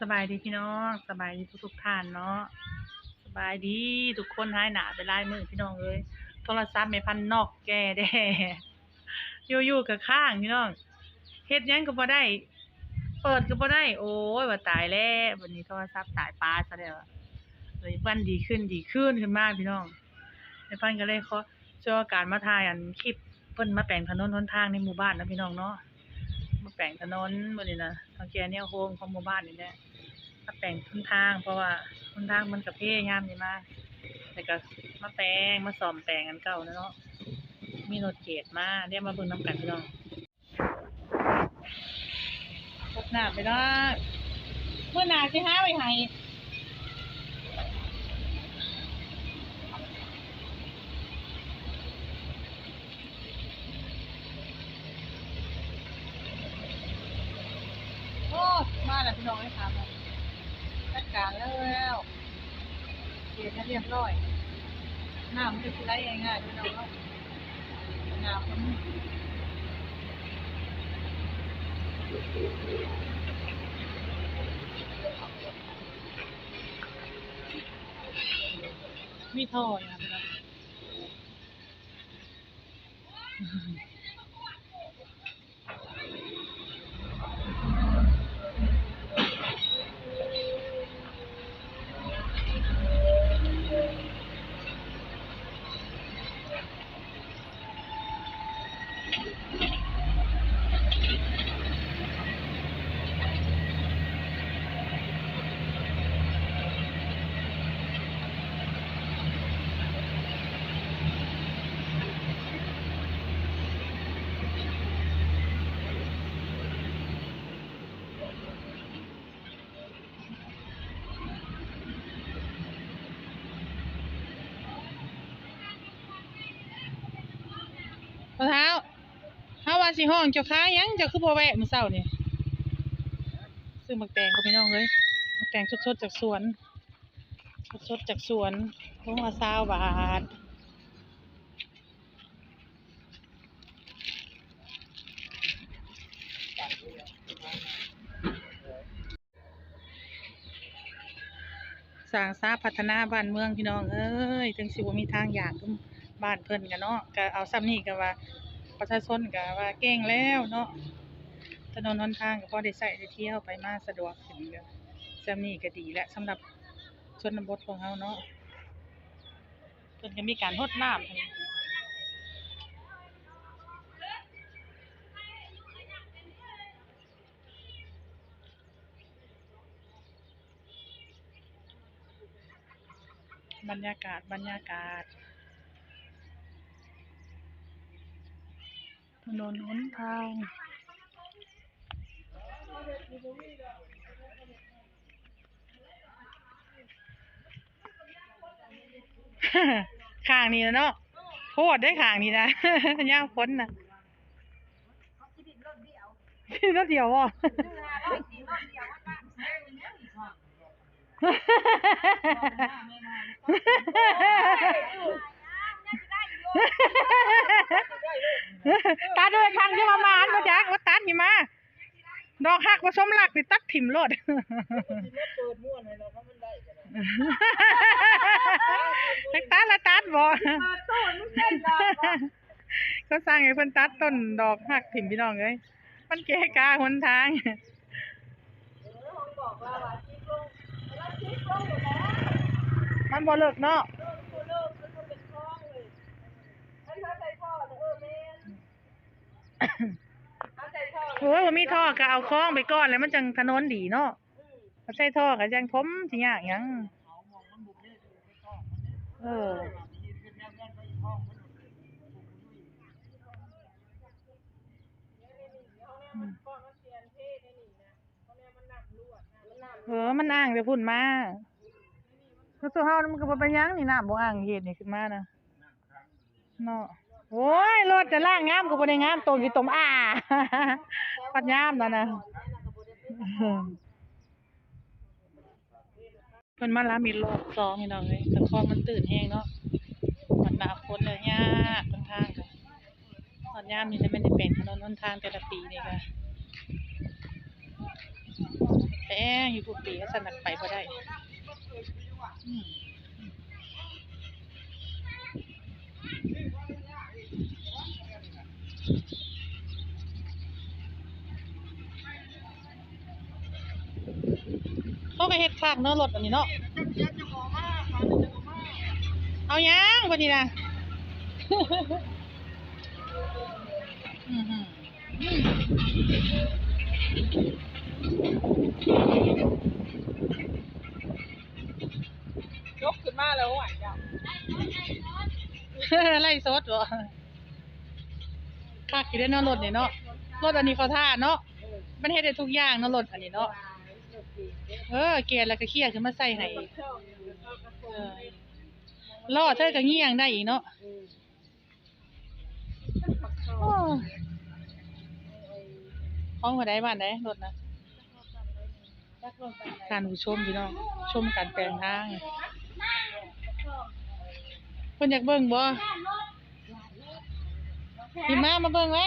สบายดีพี่น้องสบายดีทุกทุกๆท่านเนาะสบายดีทุกคนหายหนาไปลายมือพี่น้องเอ้ยโทรศัพท์ไม่พันนอกแก่แด้อยู่ๆกับข้างพี่น้องเฮ็ดยังก็บ่ได้ เปิดก็บ่ได้ โอ้ยว่าตายแล้ววันนี้โทรศัพท์ตายปลาซะแล้วเลยวันดีขึ้นดีขึ้นขึ้นมากพี่น้องในพันก็เลยขอช่วยการมาถ่ายอันคลิปเพิ่นมาแปลงถนนหนทางในหมู่บ้านนะพี่น้องเนาะ แปลงถนนมื้อนี้นะทางแกเนี่ยโฮมของหมู่บ้านนี่แหละมาแปลงทุนทาง เพราะว่าทุนทางมันกระเพยามนี่มาแต่ก็มาแปลงมาซ่อมแปลงอันเก่านะเนาะมีรถเกตมาเรียกมาเบิ่งน้ำกันพี่น้องพบหน้าไปเนาะเมื่อนาสิหาไว้ให้โอ้มา แล้วพี่น้องให้ถามเลยจัดการแล้วเกตให้เรียบร้อยน้ำมันจะไหลง่ายๆพี่น้องเนาะน้ำมันมีท่ออยู่นะพี่น้ องรอเท้าเฮาว่าสิห้องเจ้าค้ายังเจ้าคือบ่แวะมื้อเช้านี่ซื้อหมักแตงกับพี่น้องเอ้ยหมักแตงสดๆจากสวนสดๆจากสวนลงละ20บาทสร้างสาพัฒนาบ้านเมืองพี่น้องเอ้ยถึงสิบ่มีทางอยางคือ บ้านเพิ่นกันเนาะก็เอาซ้ำนี้ก็ว่า ประชาชนก็ว่าเก่งแล้วเนาะถนนหนทางก็พอได้ใช้ได้เที่ยวไปมาสะดวกขึ้นก็ซ้ำนี้ก็ดีแล้วสำหรับชนบทของเฮาเนาะเพิ่นก็มีการรดน้ำบรรยากาศบรรยากาศ ถนนหนทางข้างนี้นะเนาะโพดได้ข้างนี้นะย่างพ้นนะรถเดียวว่ะ ตัดด้วยครั้งที่มามาอันมาจากมาตัดนี่มาดอกหักผสมหลักนี่ตัดถิ่มโลดตัดตัดละตัดบ่ก็สร้างให้เพิ่นตัดต้นดอกหักถิ่มพี่น้องเอ้ยมันเกะกะหนทางมันบ่เลิกเนาะ โอ้ยบ่มีท่อก็เอาคล้องไปก่อนแล้วมันจังถนนดีเนาะถ้าใช้ท่อก็จังทมสิยากหยังเออเออ มันอ้างไปพุ่นมาแล้วตัวเฮามันก็บ่เป็นหยังนี่น้ำบ่อ้างเฮ็ดนี่ขึ้นมานะ เนาะโอ้ยรถจะล่างงามก็บ่ได้งามตรงกี่ตมอ่าปัดยามนั่นน่ะเพิ่นมาลามีรอบสองพี่น้องเอ้ยแต่คองมันตื่นแฮงเนาะมันหนาฝนเลยยากบนทางก็ตอนยามนี่จะไม่ได้เป็นถนนหนทางแต่ละปีนี่ก็แป้งอยู่ทุกปีก็สนักไปบ่ได้ เขาก็เฮ็ดข้างเนาะรถอันนี้เนาะเอายังวันนี้นะยกขึ้นมาแล้วหวานจังไล่สดบ่คักอยู่ได้อเนาะรถนี่ยเนาะรถอันนี้เขาท่าเนาะมันเฮ็ดได้ทุกอย่างเนาะรถอันนี้เนาะ เออเกียร์แล้วก็เคี่ยขึ้นมาใส่ให้อีกเออล้อเธอก็เงี่ยงได้อีกเนาะโอ้ห้องบ่ได้บ้านใดรถนะการผู้ชมพี่น้องชมการแปลงทางเพิ่นอยากเบิ่งบ่พี่มามาเบิ่งไว้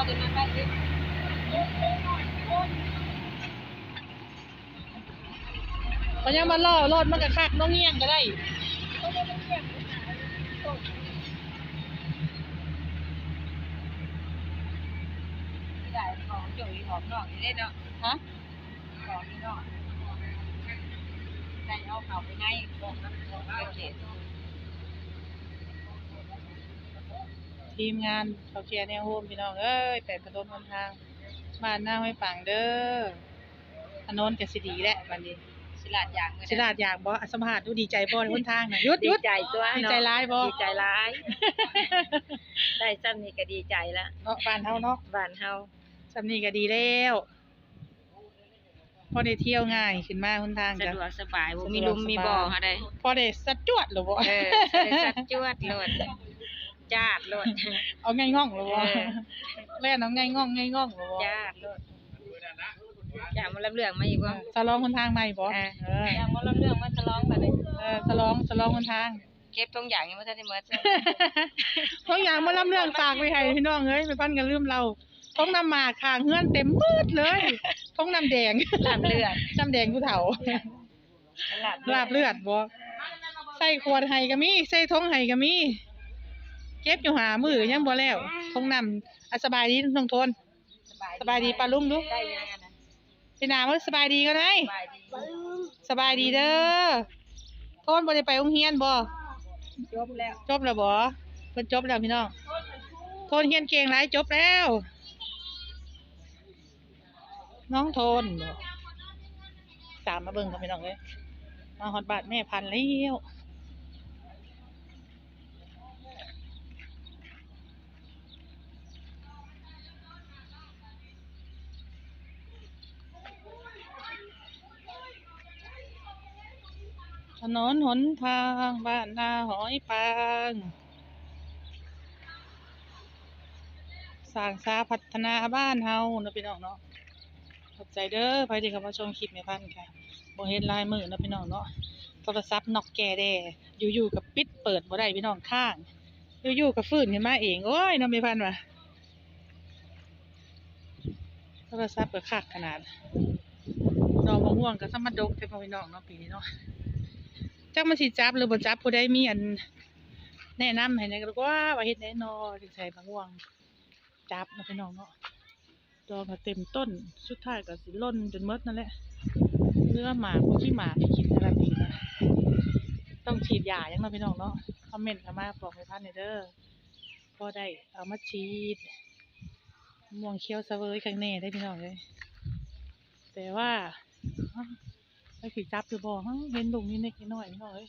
ขายังมาล่อรถมันก็คักน้องเงี้ยงก็ได้ได้ของจุ๋ยของนอกนี่ได้เนาะฮะของนี่เนาะได้เอาเขาไปให้บอกน้ำบอกเกษต ทีมงานเขาเคลียร์แนวโฮมพี่น้องเอ้ยแต่ถนนหนทางบ้านหน้าห้วยปังเด้อถนนก็สิดีแหละบัดนี้สิลาดอย่างสิลาดอยากบ่อะสัมภาษณ์ดูดีใจบ่ในหนทางน่ะหยุดหดียุด ใจตัวดีใจร้ายบ่ ดีใจร้าย ได้ซ้ำนี่ก็ดีใจละเนาะบ้านเฮาเนาะบ้านเฮาสำนี้ก็ดีแล้วพอได้เที่ยวง่ายขึ้นมาหนทางสะก็ ดวกสบายบ่สะดวกมีลุมมีบ่อสบายหาได้พอได้สัดจวดหรือบ่เออได้สัดจวดโลด จาดโลด เอาง่ายง่องหรือบ่เออ แล่นเอาง่ายง่องง่ายง่องหรือบ่จาดโลดจามารับเรื่องมาอีกบ่สลองหนทางใหม่บ่เออเออจามารับเรื่องมาฉลองบัดนี้เออสลองสลองหนทาง เก็บตรงอย่างยังบ่ทันได้หมดท้องอย่างมาลำเรื่องฝากไว้ให้พี่น้องเอ้ยไปพันกันลืมเราท้องน้ำหมากข้างเฮือนเต็มมืดเลยท้องน้ำแดงลาบเลือด น้ำแดงผู้เฒ่า ลาบเลือดบ่ใส่ขวดไห้ก็มีใส่ท้องไห้ก็มี เก็บอยู่หามือยังบ่แล้วท้องน้ำอะสบายดีน้องโทน สบายดีปลาลุงดู ได้ยังไงนะพี่นาว่าสบายดีก็ได้สบายดีสบายดีเด้อโทนบ่ได้ไปโรงเรียนบ่จบแล้วจบแล้วบ่เพิ่นจบแล้วพี่น้องโทนเรียนเก่งหลายจบแล้ว น้องโทนบ่ตามมาเบิ่งกันพี่น้องเอ้ยมาฮอดบ้านแม่พันธุ์แล้ว ถนนหนทางบ้านนาหอยปางสร้างสาพัฒนาบ้านเฮาเนาะพี่น้องเนาะขอบใจเด้อไปที่เข้ามาชมคลิปแม่พันธ์ค่ะบ่เห็นลายมือเนาะพี่น้องเนาะโทรศัพท์นอกแก่แด่อยู่ๆกับปิดเปิดบ่ได้พี่น้องข้าง อยู่ๆกับฟื้นขึ้นมาเองโอ้ยเนาะแม่พันธุ์ว่ะโทรศัพท์ก็คักขนาดดอกมะม่วงก็สมารถดกแต่พ่อพี่น้องเนาะปีนี้เนาะ จักมันสิจับหรือบ่จับผู้ใดมีอัน แนะนำให้แหน่ก็ว่าว่าเฮ็ดแน่นอถึงใส่บางวง จับเนาพี่น้องเนาะดอกก็เต็มต้น สุดท้ายก็สิล่นจนหมดนั่นแหละเรือหมากบ่มีหมากให้กินอะไรปีนะต้องฉีดยายังเนาะพี่น้องเนาะคอมเมนต์เข้ามาบอกให้พันหน่อยเด้อพอได้เอามาฉีดม่วงเขียวเสวยข้างแน่ได้พี่น้องเลยแต่ว่า สิจับหรือบ่ฮะเห็นลุงนี่เล็กน้อยน้อย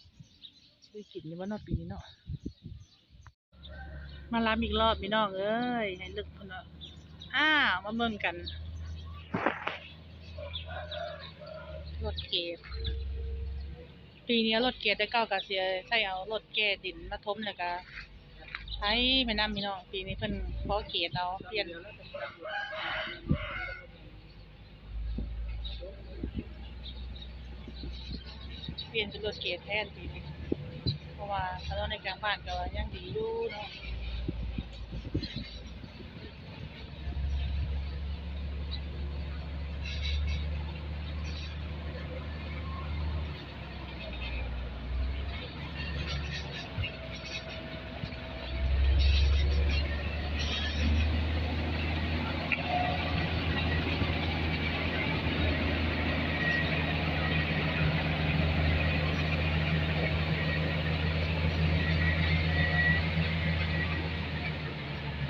สิได้กินอยู่บ่เนาะปีนี้เนาะมารับอีกรอบพี่น้องเอ้ยให้ลึกพุ่นเนาะอ้าวมาเบิ่งกันรถเกตปีนี้รถเกตได้เก้ากะเสียใช้เอารถแก้ดินมาทมแล้วก็ใช้แม่น้ำพี่น้องปีนี้เพิ่นขอเกตเอาเปลี่ยน เปลี่ยนเป็นรถเกตแทนทีนี้เพราะว่าถนนในกลางบ้านก็ยังดีอยู่เนาะ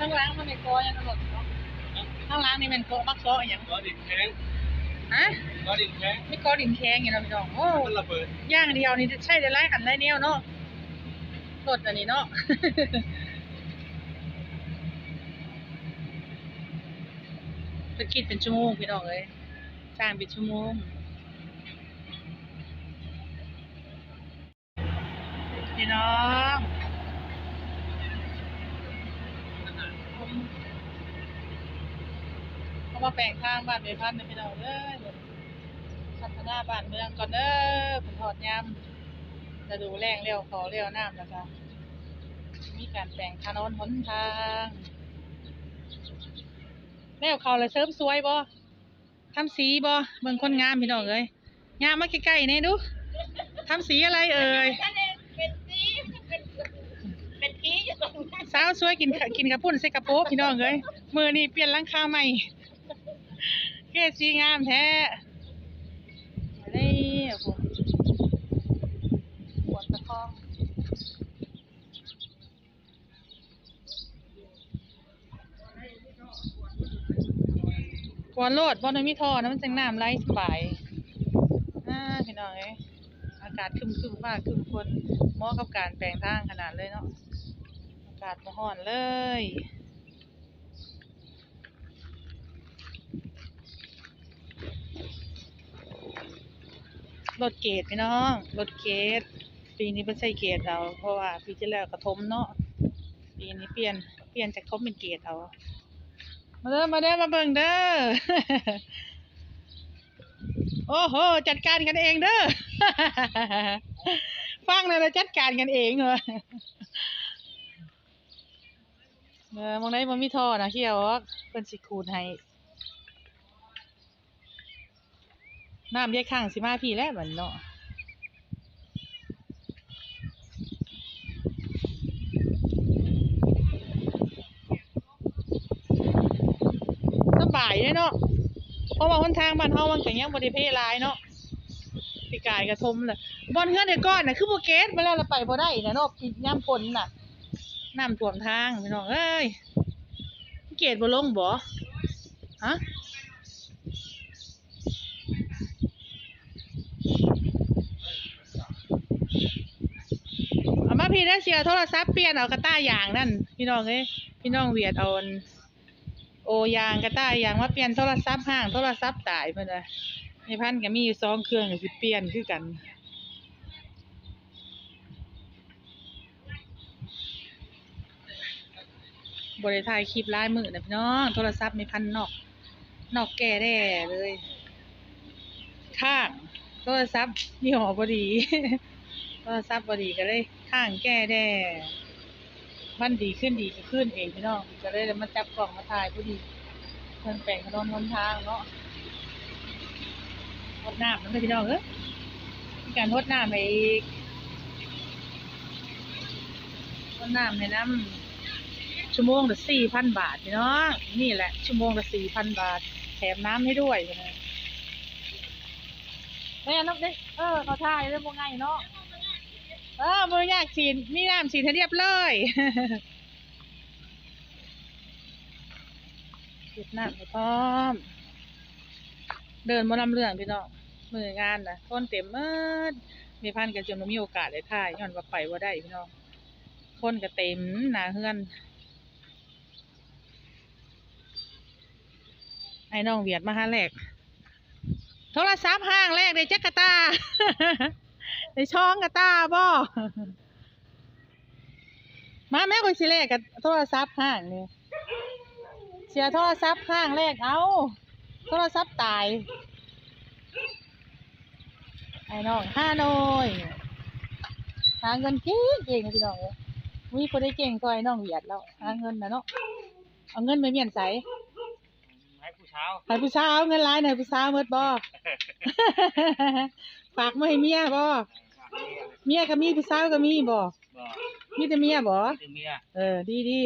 ข้างล่างมันเป็นกอยังตลอดเนาะข้างล่างนี่เป็นกอมักกออหย่างล้อดินแข็งฮะล้อดินแข็งไม่กอดินแข็งอย่างเราะพี่น้องโอ้มันระเบิดย่างเดียวนี่ใช่ได้ไล่หันไล่แนวเนาะรถอันนี้เนาะเป็นคิดเป็นชั่วโมงพี่น้องเลยจ้างเป็นชั่วโมงพี่น้อง เขามาแปลงทางบ้านเมพันธ์นะพี่น้องเอ้ยพัฒนาบ้านเมืองก่อนเด้อผลทอดยำจะดูแรงเร็วขอเร็วน้ำแล้วก็มีการแปลงถนนหนทางแล้วเขาเลยเสริมสวยบ่ทำสีบ่เบิ่งคนงามพี่น้องเอ้ยงามมาใกล้ๆนี่ดูทำสีอะไรเอ่ย เป็นสีเป็นเป็นผีอยู่ตรงนั้น สาวสวยกินข้ากินกระปุ่นใส่กระโปงพี่น้องเอ้ยมือนี้เปลี่ยนหลังคาใหม่เกศสีงามแท้นี่โอ้โหปวดตะคองกวนโลดบ่ได้มีท่อนะมันจังน้ำไหลสบายอ่าพี่น้องเอ้ยอากาศคึมๆฟ้าครึมฝนเหมาะกับการแปลงทางขนาดเลยเนาะากาศบ่ร้อนเลยรถเกตพี่น้องรถเกตปีนี้เป็นใส่เกตเอาเพราะว่าปีที่แล้วกระทมเนาะปีนี้เปลี่ยนเปลี่ยนจากทมเป็นเกตเอามาเด้อมาเด้อมาเบิ่งเด้อโอ้โหจัดการกันเองเด้อฟังเลยนะจัดการกันเองเหรอ เออมองได้บ่มีท่อนะเขียวออกเพิ่นสิขูดให้น้ำแยกข้างสิมาพี่แล้วบัดนี้เนาะสบายเลยเนาะเพราะว่าหนทางบ้านเฮามันก็ยังบ่ได้เพลายเนาะปีกายกระทมเลยบอนเฮือนไอ้ก้อนน่ะคือบ่เกตเวลาเราไปบ่ได้น่ะเนาะปียามฝนน่ะ น้ำท่วมทางพี่น้องเอ้ยเกตบ่ลงบ่ฮะเอามาพี่ได้เสียโทรศัพท์เปลี่ยนเอากระต้ายางนั่นพี่น้องเอ้ยพี่น้องเวียดเอาโอยางกระต้ายางมาเปลี่ยนโทรศัพท์ห้างโทรศัพท์ตายเพิ่อนว่าในพันก็มีอยู่สองเครื่องก็สิเปลี่ยนคือกัน บริถ่ายคลิปลายมือนะพี่น้อง โทรศัพท์ไมีพันนอก นอกแก่แด่เลย ข้าง โทรศัพท์ยี่ห้อบดี โทรศัพท์บดีก็เลย ข้างแก่แด่มันดีขึ้นดีขึ้นเองพี่น้องก็เลยมาจับกล่องมาถ่ายพอดีเพิ่นแปลงถนนหนทางเนาะรดน้ำนั่นเลยพี่น้องเอ้ยมีการรดน้ำให้อีกรดน้ำให้น้ำ ชั่วโมงละสี่พันบาทพี่น้องนี่แหละ ชั่วโมงละสี่พันบาท แถมน้ำให้ด้วยนะแม่นกเด้เออเขาท่ายเรื่องพวกไงเนาะเออมือยากฉีดมีน้ำฉีดให้เรียบเลยฉีดน้ำให้พร้อม เดินมาลำเรื่องพี่น้องมืองานนะคนเต็มเมิดมีพันกันจนบ่มีโอกาสได้ท่ายย้อนว่าไปว่าได้พี่น้องคนก็เต็มหนาเฮือน ไอ้น้องเวียดมาหาแลกโทรศัพท์ห้างแลกได้จักกะตาได้ช่องกะตาบ่มาแม่คนสิแลกกับโทรศัพท์ห้างนี่เสียโทรศัพท์ห้างแลกเอาโทรศัพท์ตาย ไอ้น้องห้าน้อยหาเงินเก่งเก่งพี่น้องมีคนได้เก่งก็ไอ้น้องเวียดแล้วหาเงินนะเนาะเอาเงินไปเมียนใสให้ผู้ เช้าให้ผู้สาวเอาเงินหลายหน่อยผู้สาวเมิดบ่ ฝากมาให้เมียบ่เมียก็มีผู้สาวก็มีบ่บ่มีแต่เมียบ่คือเมีย เออ ดีดี